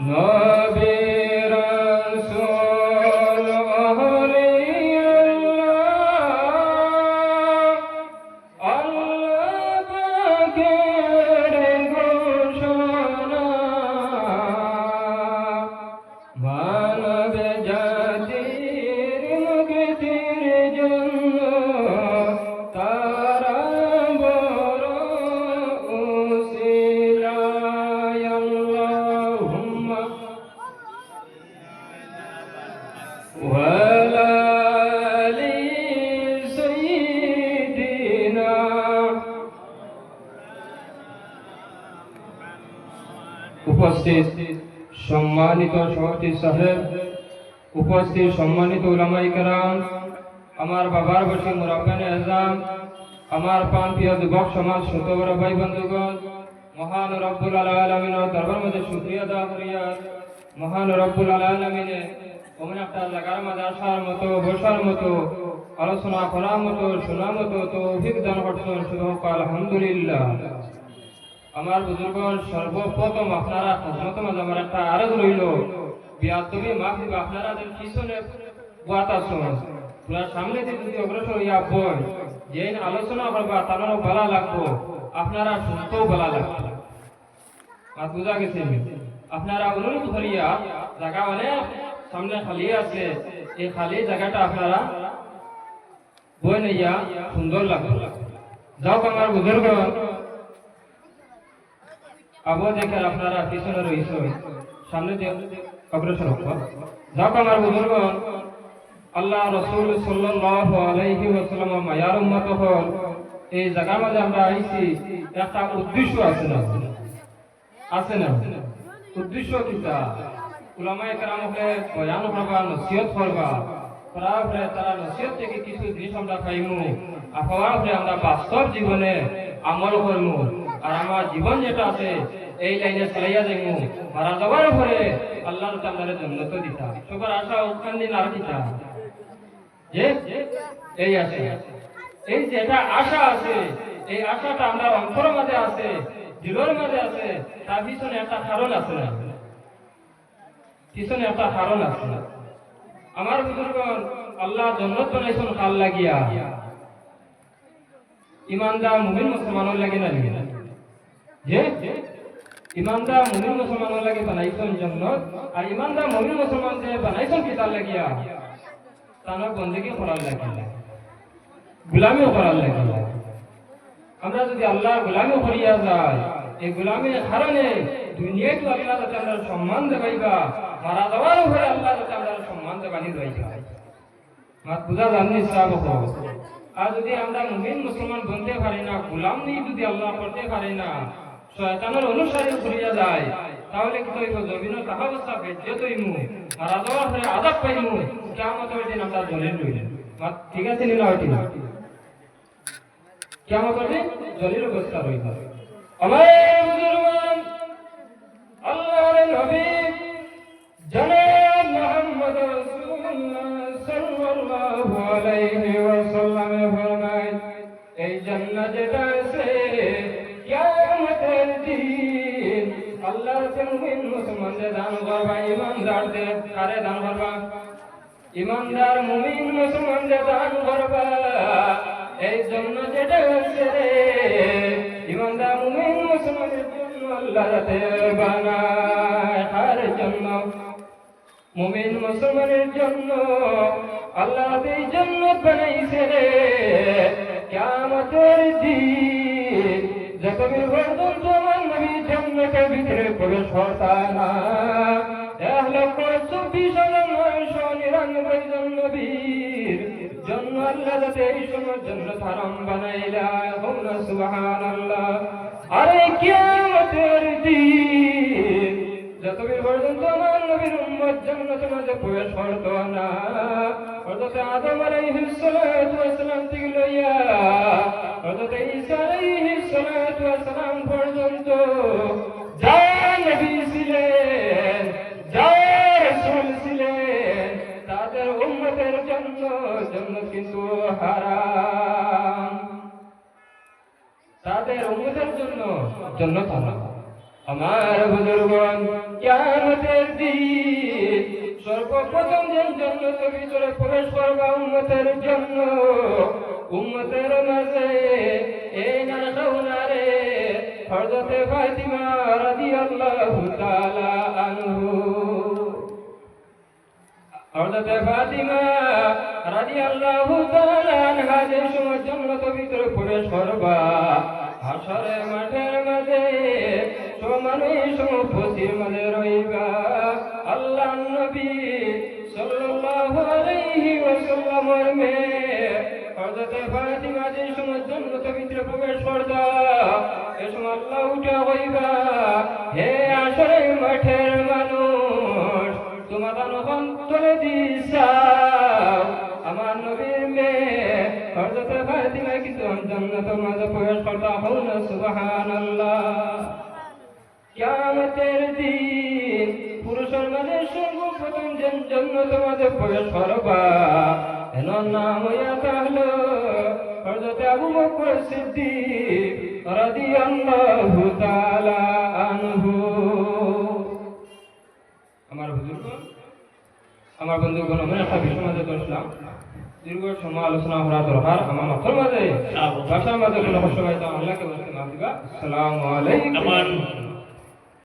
No. উপস্থিত সম্মানিত সভাপতি সাহেব, উপস্থিত সম্মানিত কেরাম, আমার বাবার বসে মুরাব্বানে আজম, আমার পান প্রিয় যুবক সমাজ শত বড় ভাই বন্ধুগণ, মহান রব্বুল আলমিনের দরবার মধ্যে শুক্রিয়া আদা করিয়া মহান রব্বুল আলমিনে অমন একটা জায়গার মাঝে আসার মতো, বসার মতো, আলোচনা করার মতো, শোনার মতো তো অভিজ্ঞান করছেন। শুধু আলহামদুলিল্লাহ। আমার বুজুর্গ সর্বপ্রথম আপনারা খজমত আমার একটা আরজ রইল। বিয়াদবি মাফ দিব, আপনারা যে পিছনে বাত আসুন তোরা সামনে দিয়ে যদি অগ্রসর হইয়া বই যে আলোচনা করবা তারও ভালো লাগবো, আপনারা শুনতেও ভালো লাগবে। আর বুঝা গেছে, আপনারা অনুরোধ করিয়া জায়গা অনেক সামনে খালি আছে, এই খালি জায়গাটা আপনারা বই নিয়া সুন্দর লাগবে। যাও আমার বুজুর্গ আবু দেখে আপনারা পিছনে রয়েছে সামনে দিয়ে অগ্রসর হোক যাক আমার বুজুর্গ আল্লাহ রসুল সাল্লাল্লাহু আলাইহি ওয়াসাল্লাম মায়ার উম্মত হল এই জায়গার মাঝে আমরা আইছি, একটা উদ্দেশ্য আছে না? আছে না? উদ্দেশ্য কিটা উলামায়ে কেরাম হলে বয়ান করবা, নসিহত করবা। তারপরে তারা নসিহত থেকে কিছু জিনিস আমরা পাইমু। আফাওয়ার আমরা বাস্তব জীবনে আমল করমু। আর আমার জীবন যেটা আছে, এই লাইনে চালাইয়া যাইমু। মারা যাবার পরে আল্লাহর তাআলার জান্নাত দিতা সবার আশা ওখান দিন আর দিতা যে এই আছে। এই যেটা আশা আছে, এই আশাটা আমরা অন্তর মাঝে আছে দিলের মাঝে আছে, তার পিছনে একটা কারণ আছে না। পিছনে একটা কারণ আছে। না আমার বুজুর্গন আল্লাহ জন্নত বানাইছেন কাল লাগিয়া। ইমানদার মুমিন মুসলমানের লাগে না লাগে। না যে ইমানদার মুমিন মুসলমানের লাগে বানাইছেন জন্নত আর ইমানদার মুমিন মুসলমান যে বানাইছেন কি তার লাগিয়া তার বন্দেগি করার লাগিয়া গুলামিও করার লাগিয়া আমরা যদি আল্লাহ গুলামি করিয়া যাই এই গুলামির কারণে দুনিয়ায় তো আল্লাহ যাতে আমরা সম্মান দেবাইবা মারা যাওয়ার উপরে আল্লাহ যাতে আমরা সম্মান দেবানি দেবাইবা মাত বুঝা জাননি সাহেব আর যদি আমরা মুমিন মুসলমান বনতে পারি না, গোলাম নিয়ে যদি আল্লাহ করতে পারি না শয়তানের অনুসারী করিয়া যায়। তাহলে কি তৈব জমিন তাহাবস্থা বেজ্জে তৈমু পাইমু কেমন দিন আমরা জলের ঠিক আছে নিলা অবস্থা ফরমায় এই জান্নাত যেটা আছে দান করবা ইমানদার মুমিন মুসলমানদের দান করবা। এই জন্য যেটা হচ্ছে রে, ইমানদার মুমিন মুসলমানের জন্য আল্লাহ তার জন্য, মুমিন মুসলমানের জন্য আল্লাহ এই জন্য বানাইছে রে। কিয়ামতের দিন যত বিভ্রান্ত আমার নবী জান্নাতের ভিতরে প্রবেশ করতা না এক লক্ষ চব্বিশ হাজার নয়শো নিরানব্বই জন নবীর জন্য আল্লাহ যাতে এই সময়ের জন্য হারাম বানাইলা হোমনা সুবাহান আল্লাহ আরে কিয়ামতের দিন, যতদিন পর্যন্ত আমার নবীর উম্মত জান্নাতে মাঝে প্রবেশ করতো না, হযরত আদম আলাইহিস সালাতু ওয়াস সালাম থেকে লইয়া হযরত ঈসা আলাইহিস পর্যন্ত তাদের উম্মতের জন্য জান্নাত কিন্তু হারাম তাদের উম্মতের জন্য জান্নাত হারাম আমার বুজুর্গন কিয়ামতের দিন সর্বপ্রথম যেন জান্নাতের ভিতরে প্রবেশ করবা উম্মতের জন্য, উম্মতের মাঝে হযরতে ফাতিমা রাদিয়াল্লাহু তাআলা আনহু। হযরতে ফাতিমা রাদিয়াল্লাহু তাআলা আনহা যে সময় জান্নাতের ভিতরে প্রবেশ করবা, হাসরের মাঠের মাঝে সমানে সমপতির মাঝে রইবা। আল্লাহ নবী সাল্লাল্লাহু আলাইহি ওয়াসাল্লামের মেয়ে হযরতে ফাতিমা যে সময় জান্নাতের ভিতরে প্রবেশ করবা এ সময় আল্লাহ উঠা হইবা হে আসরে মাঠের মানুষ তোমার অন্তরে দিসাও আমার নবীর মেয়ে হযরত ফাতিমা কিন্তু জান্নাতের মাঝে প্রবেশ করতা হল না, সুবহানাল্লাহ। কিয়ামতের দিন পুরুষের মাঝে সর্বপ্রথম যেন জান্নাতের মাঝে প্রবেশ করবা। এনার নাম হইয়া তাহলো হযরত আবু বকর সিদ্দিক রাদিয়াল্লাহু তাআলা আনহু। আমার বুজুর্গ আমার বন্ধুগণ আমি একটা বিষয় মাঝে করছিলাম দীর্ঘ সময় আলোচনা করা দরকার। আমার মাথার মাঝে ভাষার মাঝে কোনো কষ্ট পাইতাম আল্লাহকে বলতে না দিবা। আসসালামু আলাইকুম।